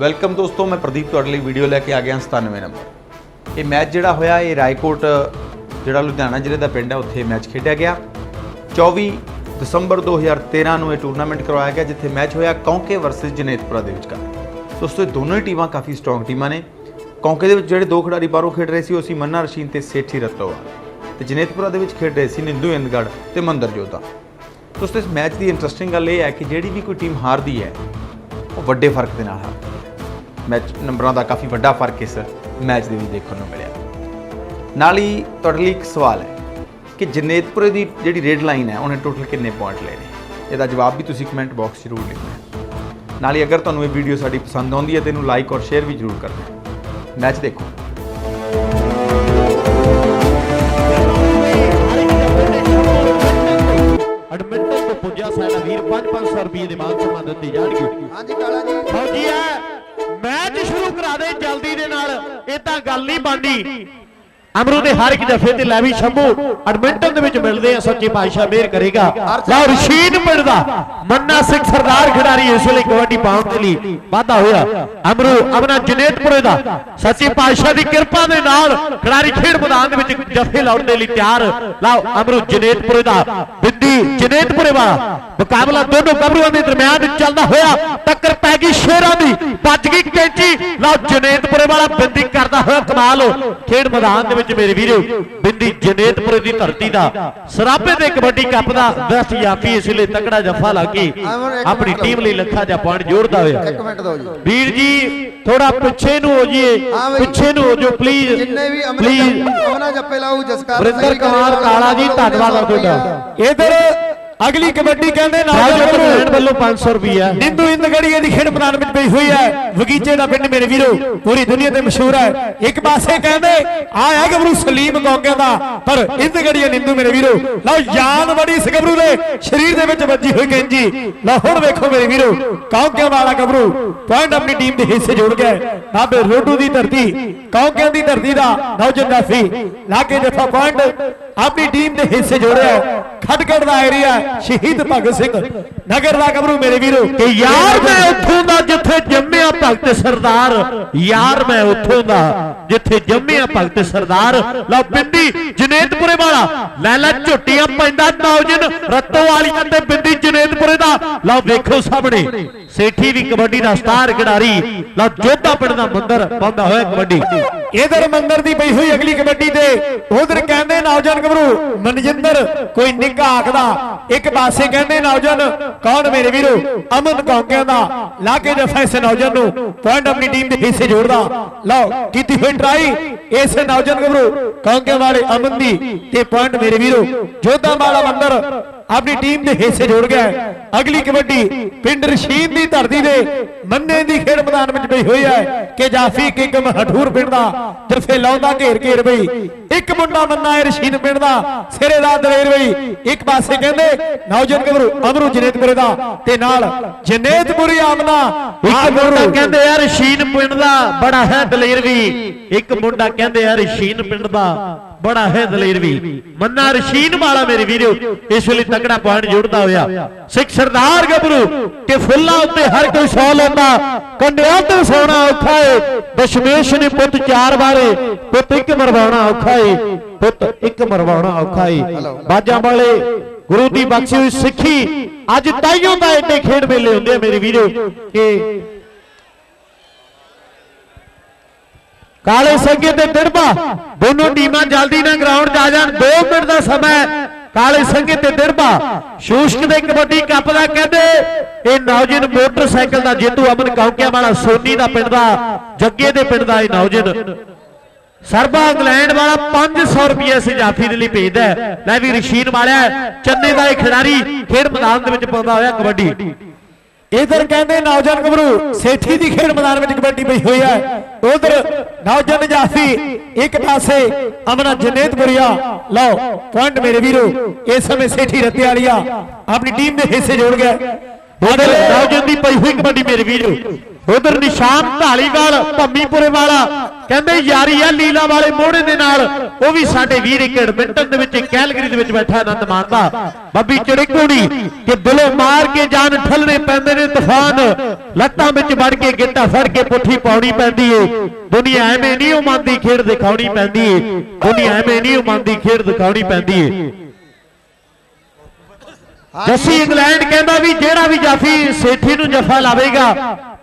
Welcome ਦੋਸਤੋ, ਮੈਂ ਪ੍ਰਦੀਪ ਤੁਹਾਡੇ ਲਈ ਵੀਡੀਓ ਲੈ ਕੇ ਆ ਗਿਆ 97 ਨੰਬਰ ਇਹ ਮੈਚ ਜਿਹੜਾ ਹੋਇਆ, ਇਹ ਰਾਏਕੋਟ, ਜਿਹੜਾ ਲੁਧਿਆਣਾ ਜ਼ਿਲ੍ਹੇ ਦਾ ਪਿੰਡ ਹੈ, ਉੱਥੇ ਮੈਚ ਖੇਡਿਆ ਗਿਆ। 24 ਦਸੰਬਰ 2013 ਨੂੰ ਇਹ ਟੂਰਨਾਮੈਂਟ ਕਰਵਾਇਆ ਗਿਆ, ਜਿੱਥੇ ਮੈਚ ਹੋਇਆ ਕੌਂਕੇ ਵਰਸਸ ਜਨੇਤਪੁਰਾ ਦੇ ਵਿਚਕਾਰ। ਦੋਸਤੋ, ਇਹ ਦੋਨੋਂ ਹੀ ਟੀਮਾਂ ਕਾਫੀ ਸਟਰੋਂਗ ਟੀਮਾਂ ਨੇ। ਕੌਂਕੇ ਦੇ ਵਿੱਚ ਜਿਹੜੇ ਦੋ ਖਿਡਾਰੀ ਬਾਹਰੋਂ ਖੇਡ ਰਹੇ ਸੀ, ਉਹ ਸੀ ਮੰਨਾ ਰਸ਼ੀਨ ਤੇ ਸੇਠੀ ਰਤੋਆ। ਤੇ ਜਨੇਤਪੁਰਾ ਦੇ ਵਿੱਚ ਖੇਡ ਰਹੇ ਸੀ ਨਿੰਦੂ ਇੰਦਗੜ ਤੇ ਮੰਦਰ ਜੋਧਾ। ਦੋਸਤੋ, ਇਸ ਮੈਚ ਦੀ ਇੰਟਰਸਟਿੰਗ ਗੱਲ ਇਹ ਹੈ ਕਿ ਜਿਹੜੀ ਵੀ ਕੋਈ ਟੀਮ ਹਾਰਦੀ ਹੈ, ਉਹ ਵੱਡੇ ਫ਼ਰਕ ਦੇ ਨਾਲ ਹਾਰਦੀ ਮੈਚ ਨੰਬਰਾਂ ਦਾ ਕਾਫੀ ਵੱਡਾ ਫ਼ਰਕ ਇਸ ਮੈਚ ਦੇ ਵਿੱਚ ਦੇਖਣ ਨੂੰ ਮਿਲਿਆ। ਨਾਲ ਹੀ ਤੁਹਾਡੇ ਲਈ ਇੱਕ ਸਵਾਲ ਹੈ ਕਿ ਜਨੇਤਪੁਰੇ ਦੀ ਜਿਹੜੀ ਰੇਡ ਲਾਈਨ ਹੈ ਉਹਨੇ ਟੋਟਲ ਕਿੰਨੇ ਪੁਆਇੰਟ ਲਏ ਨੇ? ਇਹਦਾ ਜਵਾਬ ਵੀ ਤੁਸੀਂ ਕਮੈਂਟ ਬਾਕਸ ਜ਼ਰੂਰ ਲਿਖਣਾ ਨਾਲ ਹੀ ਅਗਰ ਤੁਹਾਨੂੰ ਇਹ ਵੀਡੀਓ ਸਾਡੀ ਪਸੰਦ ਆਉਂਦੀ ਹੈ ਤੇ ਇਹਨੂੰ ਲਾਈਕ ਔਰ ਸ਼ੇਅਰ ਵੀ ਜ਼ਰੂਰ ਕਰਨਾ ਹੈ। ਮੈਚ ਦੇਖੋ। ਐਡਮਿੰਟਨ ਤੋਂ ਪੁੱਜਾ ਸਾਡਾ ਵੀਰ 5-500 ਰੁਪਏ ਦੇ ਮਾਨ ਸਨਮਾਨ ਦਿੱਤੇ ਜਾਣਗੇ। ਹਾਂਜੀ ਕਾਲਾ ਅਮਰੂ ਦੇ ਹਰ ਇੱਕ ਜਫੇ ਤੇ ਲੈਵੀ ਸ਼ੰਭੂ। ਐਡਮਿੰਟਨ ਦੇ ਵਿੱਚ ਮਿਲਦੇ ਆ, ਸੱਚੇ ਪਾਤਸ਼ਾਹ, ਮਿਹਰ ਕਰੇਗਾ। ਲਓ ਰਸ਼ੀਦ ਪਿੰਡ ਦਾ ਮੰਨਾ ਸਿੰਘ ਸਰਦਾਰ ਖਿਡਾਰੀ ਇਸ ਵੇਲੇ ਕਬੱਡੀ ਪਾਉਣ ਦੇ ਲਈ ਵਾਧਾ ਹੋਇਆ। ਅਮਰੂ ਅਮਨਾ ਜਨੇਤਪੁਰੇ ਦਾ ਸੱਚੇ ਪਾਤਸ਼ਾਹ ਦੀ ਕਿਰਪਾ ਦੇ ਨਾਲ ਖਿਡਾਰੀ ਖੇਡ ਮੈਦਾਨ ਦੇ ਵਿੱਚ ਜਫੇ ਲਾਉਣ ਦੇ ਲਈ ਤਿਆਰ। ਲਓ ਅਮਰੂ ਜਨੇਤਪੁਰੇ ਦਾ ਬਿੰਦੀ ਜਨੇਤਪੁਰੇ ਵਾਲਾ ਮੁਕਾਬਲਾ ਦੋਨੋਂ ਕਬਰੂਆਂ ਦੇ ਦਰਮਿਆਨ ਚੱਲਦਾ ਹੋਇਆ। ਟੱਕਰ ਪੈ ਗਈ ਸ਼ੇਰਾਂ ਦੀ ਭੱਜ ਗਈ ਕੈਂਚੀ। ਲਓ ਜਨੇਤਪੁਰੇ ਵਾਲਾ ਬਿੰਦੀ ਕਰਦਾ ਹੋਇਆ ਕਮਾਲ। ਖੇਡ ਮੈਦਾਨ ਦੇ ਵਿੱਚ ਮੇਰੇ ਵੀਰੋ ਬਿੰਦੀ ਜਨੇਤਪੁਰੇ ਦੀ ਧਰਤੀ ਦਾ ਸਰਾਬੇ ਦੇ ਕਬੱਡੀ ਕੱਪ ਦਾ ਬੈਸਟ ਯਾਫੀ ਇਸ ਲਈ ਤਕੜਾ ਜੱਫਾ ਲਾ ਕੇ ਆਪਣੀ ਟੀਮ ਲਈ ਲੱਖਾਂ ਜਾਂ ਪੁਆਇੰਟ ਜੋੜਦਾ ਹੋਇਆ। ਇੱਕ ਮਿੰਟ ਦਿਓ ਜੀ। ਵੀਰ ਜੀ ਥੋੜਾ ਪਿੱਛੇ ਨੂੰ ਹੋ ਬਈ। ਪਿੱਛੇ ਨੂੰ ਹੋ ਜਾਓ ਪਲੀਜ਼ ਜਿੰਨੇ ਵੀ ਅਮਨਾ ਜੱਪੇ ਲਾਊ ਜਸਕਾਰ ਵਰਿੰਦਰ ਕੁਮਾਰ ਕਾਲਾ ਜੀ ਧੰਨਵਾਦ ਆ ਤੁਹਾਡਾ। ਇਧਰ ਅਗਲੀ ਕਬੱਡੀ ਕਹਿੰਦੇ ਨੌਜਵਾਨ ਭੈਣ ਵੱਲੋਂ 500 ਰੁਪਿਆ ਨਿੰਦੂ ਇੰਦਗੜੀਏ ਦੀ ਖੇਡ ਮੈਦਾਨ ਵਿੱਚ ਪਈ ਹੋਈ ਹੈ। ਵਗੀਚੇ ਦਾ ਪਿੰਡ ਮੇਰੇ ਵੀਰੋ ਪੂਰੀ ਦੁਨੀਆ ਤੇ ਮਸ਼ਹੂਰ ਹੈ। ਇੱਕ ਪਾਸੇ ਕਹਿੰਦੇ ਆ ਹੈ ਗੱਭਰੂ ਸਲੀਮ ਗੋਗਿਆਂ ਦਾ ਪਰ ਇੰਦਗੜੀਏ ਨਿੰਦੂ ਮੇਰੇ ਵੀਰੋ ਲਓ ਜਾਨ ਬੜੀ ਇਸ ਗੱਭਰੂ ਦੇ। ਸਰੀਰ ਦੇ ਵਿੱਚ ਵੱਜੀ ਹੋਈ ਕੈਂਜੀ। ਲਓ ਹੁਣ ਵੇਖੋ ਮੇਰੇ ਵੀਰੋ ਕੌਕਿਆਂ ਵਾਲਾ ਗੱਭਰੂ ਪੁਆਇੰਟ ਆਪਣੀ ਟੀਮ ਦੇ ਹਿੱਸੇ ਜੋੜ ਗਿਆ। ਬਾਬੇ ਰੋਡੂ ਦੀ ਧਰਤੀ ਕੌਕਿਆਂ ਦੀ ਧਰਤੀ ਦਾ ਨੌਜਵਾਨ ਦਾਫੀ ਲਾਗੇ ਜੱਫਾ ਪੁਆਇੰਟ ਆਪਣੀ ਟੀਮ ਦੇ ਹਿੱਸੇ ਜੋੜਿਆ। ਖਟਕੜ ਦਾ ਏਰੀਆ ਸ਼ਹੀਦ ਭਗਤ ਸਿੰਘ ਨਗਰ ਦਾ ਗੱਭਰੂ ਮੇਰੇ ਵੀਰੋ। ਕਿ ਯਾਰ ਮੈਂ ਉੱਥੋਂ ਦਾ ਜਿੱਥੇ ਜੰਮਿਆ ਭਗਤ ਸਰਦਾਰ ਯਾਰ ਮੈਂ ਉੱਥੋਂ ਦਾ ਜਿੱਥੇ ਜੰਮਿਆ ਭਗਤ ਸਰਦਾਰ। ਲਓ ਬਿੰਦੀ ਜਨੇਤਪੁਰੇ ਵਾਲਾ। ਲੈ ਲੈ ਝੁੱਟੀਆਂ ਪੈਂਦਾ ਨੌਜਨ ਰੱਤੋ ਵਾਲੀਆਂ ਤੇ ਬਿੰਦੀ ਜਨੇਤਪੁਰੇ ਦਾ। ਲਓ ਵੇਖੋ ਸਾਹਮਣੇ ਸੇਠੀ ਵੀ ਕਬੱਡੀ ਦਾ ਸਟਾਰ ਖਿਡਾਰੀ। ਲਓ ਜੋਧਾ ਪਿੰਡ ਦਾ ਮੰਦਰ ਪਾਉਂਦਾ ਹੋਇਆ ਕਬੱਡੀ। ਇਧਰ ਮੰਦਰ ਦੀ ਪਈ ਹੋਈ ਅਗਲੀ ਕਬੱਡੀ ਤੇ। ਉਧਰ ਕਹਿੰਦੇ ਨੌਜਵਾਨ ਗੱਭਰੂ ਮਨਜਿੰਦਰ ਕੋਈ ਨਿੱਘਾ ਆਖਦਾ ਇੱਕ ਪਾਸੇ ਕਹਿੰਦੇ ਨੌਜਵਾਨ, ਕੌਣ ਮੇਰੇ ਵੀਰੋ? ਅਮਨ ਕੌਂਕਿਆਂ ਦਾ ਲਾ ਕੇ ਦੇ ਇਸ ਨੌਜਵਾਨ ਨੂੰ ਪੁਆਇੰਟ ਆਪਣੀ ਟੀਮ ਦੇ ਹਿੱਸੇ ਜੋੜਦਾ। ਲਓ, ਕੀਤੀ ਹੋਈ ਟਰਾਈ ਇਸ ਨੌਜਵਾਨ ਗੱਭਰੂ ਕੌਂਕਿਆਂ ਵਾਲੇ ਅਮਨ ਦੀ ਤੇ ਪੁਆਇੰਟ ਮੇਰੇ ਵੀਰੋ। ਜੋਧਾ ਵਾਲਾ ਮੰਦਰ ਆਪਣੀ ਟੀਮ ਦੇ ਹਿੱਸੇ ਜੋੜ ਗਿਆ। ਹੈ। ਅਗਲੀ ਕਬੱਡੀ ਪਿੰਡ ਰਸ਼ੀਦ ਦੀ ਧਰਤੀ ਦੇ ਮੰਨੇ ਦੀ ਖੇਡ ਮੈਦਾਨ ਵਿੱਚ ਪਈ ਹੋਈ ਹੈ ਕਿ ਜਾਫੀ ਕਿੰਗ ਮਹਠੂਰ ਪਿੰਡ ਦਾ ਤਰਫੇ ਲਾਉਂਦਾ ਘੇਰ ਘੇਰ ਬਈ ਇੱਕ ਮੁੰਡਾ ਮੰਨਾ ਹੈ ਰਸ਼ੀਦ ਪਿੰਡ ਦਾ ਸਿਰੇ ਦਾ ਦਲੇਰ ਬਈ। ਇੱਕ ਪਾਸੇ ਕਹਿੰਦੇ ਨੌਜਵਾਨ ਗੱਭਰੂ ਅਮਰੂ ਜਨੇਤਪੁਰੇ ਦਾ ਤੇ ਨਾਲ ਜਨੇਤਪੁਰੀ ਆਮਨਾ ਇੱਕ ਮੁੰਡਾ ਕਹਿੰਦੇ ਯਾਰ ਸ਼ੀਨ ਪਿੰਡ ਦਾ ਬੜਾ ਹੈ ਦਲੇਰ ਵੀ। ਇੱਕ ਮੁੰਡਾ ਕਹਿੰਦੇ ਯਾਰ ਸ਼ੀਨ ਪਿੰਡ ਦਾ। ਬੜਾ ਹੈ ਦਲੇਰ ਮੰਨਾ ਰਸ਼ੀਨ ਵਾਲਾ ਮੇਰੇ ਵੀਰੋ, ਇਸ ਵੇਲੇ ਤਕੜਾ ਪੁਆਇੰਟ ਜੋੜਦਾ ਹੋਇਆ। ਸਿੱਖ ਸਰਦਾਰ ਗੱਭਰੂ ਕਿ ਫੁੱਲਾਂ ਉੱਤੇ ਹਰ ਕੋਈ ਸੌ ਲੈਂਦਾ। ਕੰਡਿਆਂ ਤੇ ਸੋਣਾ ਔਖਾ ਏ। ਦਸ਼ਮੇਸ਼ ਨੇ ਪੁੱਤ ਚਾਰ ਵਾਰੇ, ਪੁੱਤ ਇੱਕ ਮਰਵਾਉਣਾ ਔਖਾ ਏ। ਪੁੱਤ ਇੱਕ ਮਰਵਾਉਣਾ ਔਖਾ ਏ। ਬਾਜਾਂ ਵਾਲੇ, ਗੁਰੂ ਦੀ ਬਖਸ਼ੀ ਹੋਈ ਸਿੱਖੀ। ਅੱਜ ਤਾਈਓ ਦਾ ਏਡੇ ਖੇਡ ਮੇਲੇ ਹੁੰਦੇ ਆ ਮੇਰੇ ਵੀਰੋ, ਕਿ ਕਾਲੇ ਸੰਗੇ ਤੇ ਦਿੜਬਾ ਦੋਨੋਂ ਟੀਮਾਂ ਜਲਦੀ ਨਾਲ ਗਰਾਊਂਡ 'ਚ ਆ ਜਾਣ। 2 ਮਿੰਟ ਦਾ ਸਮਾਂ ਕਾਲੇ ਸੰਗੇ ਤੇ ਦਿੜਬਾ ਸ਼ੂਸ਼ਕ ਦੇ ਕਬੱਡੀ ਕੱਪ ਦਾ ਕਹਿੰਦੇ, ਇਹ ਨੌਜਵਾਨ ਮੋਟਰਸਾਈਕਲ ਦਾ ਜੇਤੂ ਅਮਨ ਕੌਂਕਿਆਂ ਵਾਲਾ, ਸੋਨੀ ਦਾ ਪਿੰਡ ਦਾ, ਜੱਗੇ ਦੇ ਪਿੰਡ ਦਾ ਇਹ ਨੌਜਵਾਨ। ਸਰਬਾ ਇੰਗਲੈਂਡ ਵਾਲਾ 500 ਰੁਪਏ ਸੀ ਜਾਫੀ ਦੇ ਲਈ ਭੇਜਦਾ ਲੈ ਵੀ ਰਸ਼ੀਨ ਵਾਲਿਆ ਚੰਨੇ ਦਾ ਇਹ ਖਿਡਾਰੀ ਖੇਡ ਮੈਦਾਨ ਦੇ ਵਿੱਚ ਪਾਉਂਦਾ ਹੋਇਆ ਕਬੱਡੀ। ਇਧਰ ਕਹਿੰਦੇ ਨੌਜਵਾਨ ਗੱਭਰੂ ਸੇਠੀ ਦੀ ਖੇਡ ਮੈਦਾਨ ਵਿੱਚ ਕਬੱਡੀ ਪਈ ਹੋਈ ਹੈ। ਉਧਰ ਨੌਜਵਾਨ ਜਾਫੀ ਇੱਕ ਪਾਸੇ ਅਮਨਾ ਜਨੇਤਪੁਰੀਆ। ਲਓ ਪੁਆਇੰਟ ਮੇਰੇ ਵੀਰੋ, ਇਸ ਸਮੇਂ ਸੇਠੀ ਰੱਤੇ ਵਾਲੀਆ ਆਪਣੀ ਟੀਮ ਦੇ ਹਿੱਸੇ ਜੋੜ ਗਿਆ। ਉਧਰ ਨੌਜਵਾਨ ਦੀ ਪਈ ਹੋਈ ਕਬੱਡੀ ਮੇਰੇ ਵੀਰ। ਉਧਰ ਨਿਸ਼ਾਨ ਢਾਲੀਵਾਲ ਭੰਮੀਪੁਰੇ ਵਾਲਾ। ਕਹਿੰਦੇ ਯਾਰੀ ਆ ਲੀਲਾ ਵਾਲੇ ਮੋਹਣੇ ਦੇ ਨਾਲ। ਉਹ ਵੀ ਸਾਡੇ ਵੀਰ ਇੱਕ ਐਡਮਿੰਟਨ ਦੇ ਵਿੱਚ ਕੈਲਗਰੀ ਦੇ ਵਿੱਚ ਬੈਠਾ ਆਨੰਦ ਮਾਣਦਾ ਬੱਬੀ ਚੜਿਕੋਣੀ ਕਿ ਦਿਲੋਂ ਮਾਰ ਕੇ ਜਾਨ ਠੱਲਣੇ ਪੈਂਦੇ ਨੇ ਤੂਫਾਨ। ਲੱਤਾਂ ਵਿੱਚ ਵੜ ਕੇ ਗਿੱਟਾ ਫੜ ਕੇ ਪੁੱਠੀ ਪਾਉਣੀ ਪੈਂਦੀ ਏ। ਦੁਨੀਆ ਐਵੇਂ ਨਹੀਂ ਉਹ ਮੰਨਦੀ ਖੇਡ ਦਿਖਾਉਣੀ ਪੈਂਦੀ ਏ। ਦੁਨੀਆ ਐਵੇਂ ਨਹੀਂ ਉਹ ਮੰਨਦੀ ਖੇਡ ਦਿਖਾਉਣੀ ਪੈਂਦੀ ਏ। ਜੱਸੀ ਇੰਗਲੈਂਡ ਕਹਿੰਦਾ ਵੀ ਜਿਹੜਾ ਵੀ ਜਾਫੀ ਸੇਠੀ ਨੂੰ ਜਫਾ ਲਾਵੇਗਾ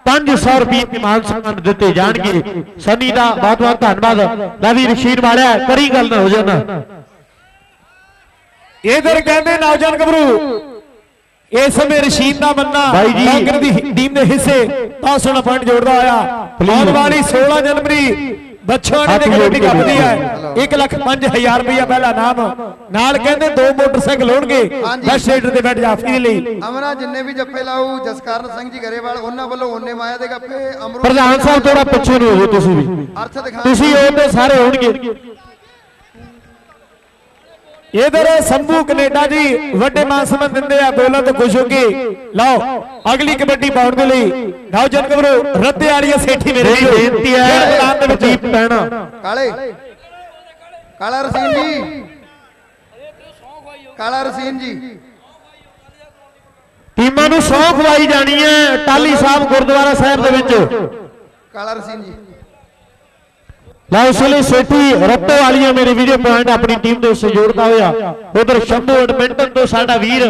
500 ਰੁਪਏ ਦੇ ਮਾਨ ਸਨਮਾਨ ਦਿੱਤੇ ਜਾਣਗੇ ਸਨੀ ਦਾ ਬਹੁਤ ਬਹੁਤ ਧੰਨਵਾਦ ਲੈ ਵੀ ਰਸ਼ੀਦ ਵਾਲਿਆ ਕਰੀ ਗੱਲ ਨਾ ਹੋ ਜਾਣਾ ਇਧਰ ਕਹਿੰਦੇ ਨੌਜਵਾਨ ਗੱਭਰੂ ਇਸ ਸਮੇਂ ਰਸ਼ੀਦ ਦਾ ਮੰਨਾ। ਕਾਂਗਰ ਦੀ ਟੀਮ ਦੇ ਹਿੱਸੇ 500 ਪੁਆਇੰਟ ਜੋੜਦਾ Please। ਆਉਣ ਵਾਲੀ 16 ਜਨਵਰੀ ਬੱਛੋਆਣੀ ਹੱਥ ਦੇ ਕਬੱਡੀ ਕੱਪ ਦੀ ਹੈ 1 ਲੱਖ 5000 ਰੁਪਇਆ ਪਹਿਲਾ ਨਾਮ। ਨਾਲ ਕਹਿੰਦੇ ਦੋ ਮੋਟਰਸਾਈਕਲ ਹੋਣਗੇ। ਬਸ ਰੇਡਰ ਦੇ ਬੈਠ ਜਾਫੀ ਦੇ ਲਈ। ਅਮਰਾ ਜਿੰਨੇ ਵੀ ਜੱਫੇ ਲਾਊ ਜਸਕਰਨ ਸਿੰਘ ਜੀ ਗਰੇਵਾਲ ਉਹਨਾਂ ਵੱਲੋਂ ਉਹਨੇ ਮਾਇਆ ਦੇ ਗੱਫੇ ਅਮਰੂ ਪ੍ਰਧਾਨ ਸਾਹਿਬ ਥੋੜਾ ਪਿੱਛੇ ਨੂੰ ਹੋ ਜਾਓ ਤੁਸੀਂ ਵੀ। ਅਰਥ ਦਿਖਾ ਤੁਸੀਂ ਉਹਦੇ ਸਾਰੇ ਹੋਣਗੇ। ਇਧਰ ਸੰਭੂ ਕੈਨੇਡਾ ਜੀ ਵੱਡੇ ਮਾਨ ਸਨਮਾਨ ਦਿੰਦੇ ਆ ਬੋਲਾਂ ਤੋਂ ਖੁਸ਼ ਹੋ ਕੇ। ਲਓ ਅਗਲੀ ਕਬੱਡੀ ਪਾਉਣ ਦੇ ਲਈ ਨੌਜਵਾਨ ਗੱਭਰੂ ਰੱਤੇ ਵਾਲੀਆ ਸੇਠੀ ਮੇਰੇ। ਬੇਨਤੀ ਹੈ ਮੈਦਾਨ ਦੇ ਵਿੱਚ। ਦੀਪ ਪੈਣਾ ਕਾਲੇ। ਕਾਲਾ ਰਸੀਨ ਜੀ। ਕਾਲਾ ਰਸੀਨ ਜੀ। ਟੀਮਾਂ ਨੂੰ ਸੌਂ ਖਵਾਈ ਜਾਣੀ ਹੈ ਟਾਲੀ ਸਾਹਿਬ ਗੁਰਦੁਆਰਾ ਸਾਹਿਬ ਦੇ ਵਿੱਚ। ਕਾਲਾ ਰਸੀਨ ਜੀ। ਲੈ ਉਸ ਵੇਲੇ ਸੇਠੀ ਰੱਤੋ ਵਾਲੀਆਂ ਮੇਰੇ ਵੀਡੀਓ ਪੁਆਇੰਟ ਆਪਣੀ ਟੀਮ ਦੇ ਉੱਤੇ ਹੋਇਆ। ਉਧਰ ਸ਼ੰਭੂ ਐਡਮਿੰਟਨ ਤੋਂ ਸਾਡਾ ਵੀਰ,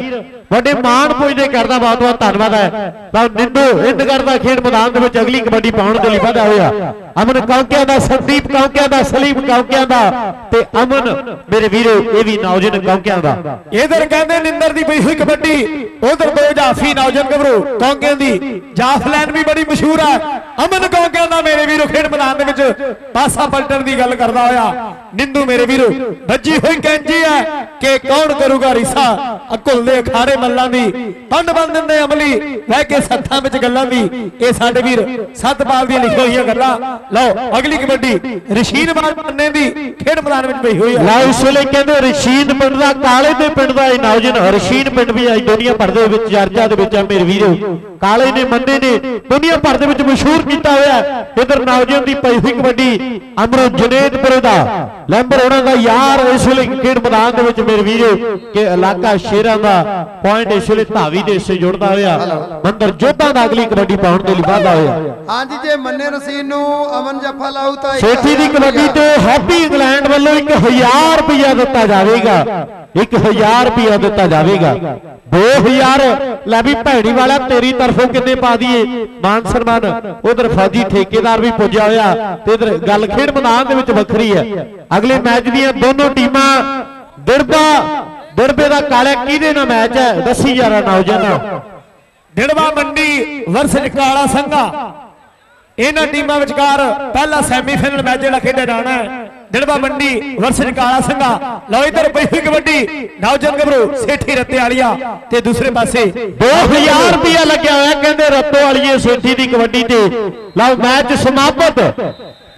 ਵੱਡੇ ਮਾਣ ਪੁੱਜਦੇ ਕਰਦਾ, ਬਹੁਤ ਬਹੁਤ ਧੰਨਵਾਦ ਹੈ। ਲਓ ਨਿੰਦੂ ਹਿੰਦਗੜ ਦਾ ਖੇਡ ਮੈਦਾਨ ਦੇ ਵਿੱਚ ਅਗਲੀ ਕਬੱਡੀ ਪਾਉਣ ਦੇ ਲਈ ਵਧਿਆ ਹੋਇਆ। ਅਮਨ ਕੌਂਕਿਆਂ ਦਾ, ਸੰਦੀਪ ਕੌਂਕਿਆਂ ਦਾ, ਸਲੀਮ ਕੌਂਕਿਆਂ ਦਾ ਤੇ ਅਮਨ ਮੇਰੇ ਵੀਰੋ, ਇਹ ਵੀ ਨੌਜਵਾਨ ਕੌਂਕਿਆਂ ਦਾ। ਇਧਰ ਕਹਿੰਦੇ ਨਿੰਦਰ ਦੀ ਪਈ ਹੋਈ ਕਬੱਡੀ, ਉਧਰ ਦੋ ਜਾਫੀ ਨੌਜਵਾਨ ਗੱਭਰੂ ਕੌਂਕਿਆਂ ਦੀ। ਜਾਫ ਲਾਈਨ ਵੀ ਬੜੀ ਮਸ਼ਹੂਰ ਹੈ ਅਮਨ ਕੌਂਕਿਆਂ ਦਾ ਮੇਰੇ ਵੀਰੋ ਖੇਡ ਮੈਦਾਨ ਦੇ ਵਿੱਚ ਪਾਸਾ ਪਲਟਣ ਦੀ ਗੱਲ ਕਰਦਾ ਹੋਇਆ। ਨਿੰਦੂ ਮੇਰੇ ਵੀਰੋ, ਵੱਜੀ ਹੋਈ ਕੈਂਚੀ ਹੈ ਕਿ ਕੌਣ ਕਰੂਗਾ ਰੀਸਾ? ਅਕੁਲ ਦੇ ਮੱਲਾਂ ਦੀ। ਪੰਡ ਬੰਨ ਦਿੰਦੇ ਅਮਲੀ ਬਹਿ ਕੇ ਸੱਥਾਂ ਵਿੱਚ ਗੱਲਾਂ ਦੀ। ਇਹ ਸਾਡੇ ਵੀਰ ਸਤਪਾਲ ਦੀਆਂ ਲਿਖੀਆਂ ਹੋਈਆਂ ਗੱਲਾਂ। ਲਓ, ਅਗਲੀ ਕਬੱਡੀ, ਰਸ਼ੀਦ ਬਾਦ ਪੰਨੇ ਦੀ ਖੇਡ ਮੈਦਾਨ ਵਿੱਚ ਪਈ ਹੋਈ ਹੈ। ਲੈ ਇਸ ਵੇਲੇ ਕਹਿੰਦੇ ਰਸ਼ੀਦ ਪਿੰਡ ਦਾ ਕਾਲੇ ਦੇ ਪਿੰਡ ਦਾ ਇਹ ਨੌਜਵਾਨ ਰਸ਼ੀਦ ਪਿੰਡ ਵੀ ਅੱਜ ਦੁਨੀਆ ਭਰ ਦੇ ਵਿੱਚ, ਚਰਚਾ ਦੇ ਵਿੱਚ ਆ ਮੇਰੇ ਵੀਰੋ। ਕਾਲੇ ਨੇ, ਮੰਨੇ ਨੇ, ਦੁਨੀਆ ਭਰ ਦੇ ਵਿੱਚ ਮਸ਼ਹੂਰ ਕੀਤਾ ਹੋਇਆ ਇਧਰ ਨੌਜਵਾਨ ਦੀ ਪਈ ਹੋਈ ਕਬੱਡੀ ਅਮਰੋ ਜਨੇਦਪੁਰੇ ਦਾ। ਲੈਂਬਰ ਉਹਨਾਂ ਦਾ ਯਾਰ ਇਸ ਵੇਲੇ ਖੇਡ ਮੈਦਾਨ ਦੇ ਵਿੱਚ ਮੇਰੇ ਵੀਰੋ ਕਿ ਇਲਾਕਾ ਸ਼ੇਰਾਂ ਦਾ ਪੁਆਇੰਟ ਇਸ ਵੇਲੇ ਧਾਵੀ ਦੇ ਹਿੱਸੇ ਜੁੜਦਾ ਹੋਇਆ। ਮੰਦਰ ਜੋਧਾਂ ਦਾ ਅਗਲੀ ਕਬੱਡੀ ਪਾਉਣ ਦੇ ਲਈ ਵਾਧਾ ਹੋਇਆ। ਹਾਂਜੀ ਜੇ ਮੰਨੇ ਰਸੀਨ ਨੂੰ ਅਮਨ ਜੱਫਾ ਲਾਊ ਤਾਂ ਸੇਠੀ ਦੀ ਕਬੱਡੀ ਤੇ ਹੈਪੀ ਇੰਗਲੈਂਡ ਵੱਲੋਂ 1000 ਰੁਪਇਆ ਦਿੱਤਾ ਜਾਵੇਗਾ। 1000 ਰੁਪਇਆ ਦਿੱਤਾ ਜਾਵੇਗਾ। 2000 ਲੈ ਵੀ ਭੈਣੀ ਵਾਲਾ ਤੇਰੀ ਤਰਫੋਂ ਕਿੰਨੇ ਪਾ ਦਈਏ? ਮਾਨ ਸਨਮਾਨ। ਉਧਰ ਫੌਜੀ ਠੇਕੇਦਾਰ ਵੀ ਪੁੱਜਿਆ ਹੋਇਆ ਤੇ ਇਧਰ ਗੱਲ ਖੇਡ ਮੈਦਾਨ ਦੇ ਵਿੱਚ ਵੱਖਰੀ ਹੈ। ਅਗਲੇ ਮੈਚ ਦੀਆਂ ਦੋਨੋਂ ਟੀਮਾਂ ਦਿਰਬਾ ਦਿਰਬੇ ਦਾ ਕਾਲੇ ਕਿਹਦੇ ਨਾਲ ਮੈਚ ਹੈ? ਦੱਸੀ ਯਾਰਾ ਨੌਜਵਾਨ। ਦਿੜਵਾ ਮੰਡੀ ਵਰਸਜ ਕਾਲਾ ਸੰਘਾ। ਇਹਨਾਂ ਟੀਮਾਂ ਵਿਚਕਾਰ ਪਹਿਲਾ ਸੈਮੀਫਾਈਨਲ ਮੈਚ ਜਿਹੜਾ ਖੇਡਿਆ ਜਾਣਾ ਹੈ। ਦਿੜਵਾ ਮੰਡੀ ਵਰਸਜ ਕਾਲਾ ਸੰਘਾ, ਲਓ ਇਧਰ ਪਈ ਕਬੱਡੀ, ਨੌਜਵਾਨ ਗੱਭਰੂ, ਸੇਠੀ ਰੱਤੇ ਵਾਲੀਆ ਤੇ ਦੂਸਰੇ ਪਾਸੇ 2000 ਰੁਪਇਆ ਲੱਗਿਆ ਹੋਇਆ, ਕਹਿੰਦੇ ਰੱਤੋ ਵਾਲੀਏ ਸੇਠੀ ਦੀ ਕਬੱਡੀ ਤੇ। ਲਓ, ਮੈਚ ਸਮਾਪਤ।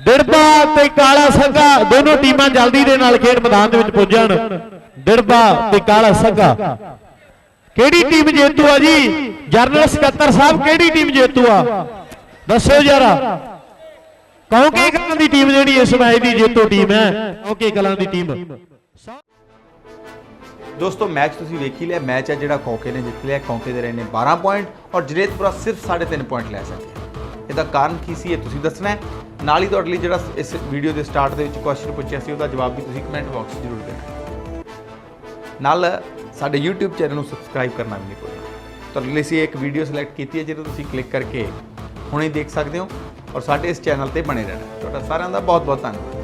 ਦਿੜਬਾ ਤੇ ਕਾਲਾ ਸੰਘਾ ਦੋਨੋਂ ਟੀਮਾਂ ਜਲਦੀ ਦੇ ਨਾਲ ਖੇਡ ਮੈਦਾਨ ਦੇ ਵਿੱਚ ਪੁੱਜਣ। ਦਿੜਬਾ ਤੇ ਕਾਲਾ ਸੰਘਾ। ਕਿਹੜੀ ਟੀਮ ਜੇਤੂ ਆ ਜੀ? ਜਨਰਲ ਸਕੱਤਰ ਸਾਹਿਬ, ਕਿਹੜੀ ਟੀਮ ਜੇਤੂ ਆ? ਦੱਸੋ ਜਰਾ। ਕੌਂਕੇ ਕਲਾਂ ਦੀ ਟੀਮ ਜਿਹੜੀ ਇਸ ਮੈਚ ਦੀ ਜੇਤੂ ਟੀਮ ਹੈ? ਕੌਂਕੇ ਕਲਾਂ ਦੀ ਟੀਮ ਦੋਸਤੋ, ਮੈਚ ਤੁਸੀਂ ਵੇਖੀ ਲਿਆ। ਮੈਚ ਹੈ ਜਿਹੜਾ ਕੌਂਕੇ ਨੇ ਜਿੱਤ ਲਿਆ। ਕੌਂਕੇ ਦੇ ਰਹੇ ਨੇ 12 ਪੁਆਇੰਟ ਔਰ ਜਨੇਤਪੁਰਾ ਸਿਰਫ 3.5 ਪੁਆਇੰਟ ਲੈ ਸਕੇ ਇਹਦਾ ਕਾਰਨ ਕੀ ਸੀ ਇਹ ਤੁਸੀਂ ਦੱਸਣਾ ਹੈ। ਨਾਲ ਹੀ ਤੁਹਾਡੇ ਲਈ ਜਿਹੜਾ ਇਸ ਵੀਡੀਓ ਦੇ ਸਟਾਰਟ ਦੇ ਵਿੱਚ ਕੁਐਸਚਨ ਪੁੱਛਿਆ ਸੀ, ਉਹਦਾ ਜਵਾਬ ਵੀ ਤੁਸੀਂ ਕਮੈਂਟ ਬਾਕਸ 'ਚ ਜ਼ਰੂਰ ਦੇਣਾ। ਨਾਲ ਸਾਡੇ YouTube ਚੈਨਲ ਨੂੰ ਸਬਸਕ੍ਰਾਈਬ ਕਰਨਾ ਵੀ ਨਹੀਂ ਭੁੱਲਣਾ। ਤੁਹਾਡੇ ਲਈ ਅਸੀਂ ਇੱਕ ਵੀਡੀਓ ਸਿਲੈਕਟ ਕੀਤੀ ਹੈ, ਜਿਹਨੂੰ ਤੁਸੀਂ ਕਲਿੱਕ ਕਰਕੇ ਹੁਣੇ ਦੇਖ ਸਕਦੇ ਹੋ। ਔਰ ਸਾਡੇ ਇਸ ਚੈਨਲ ਤੇ ਬਣੇ ਰਹਿਣਾ। ਤੁਹਾਡਾ ਸਾਰਿਆਂ ਦਾ ਬਹੁਤ ਬਹੁਤ ਧੰਨਵਾਦ।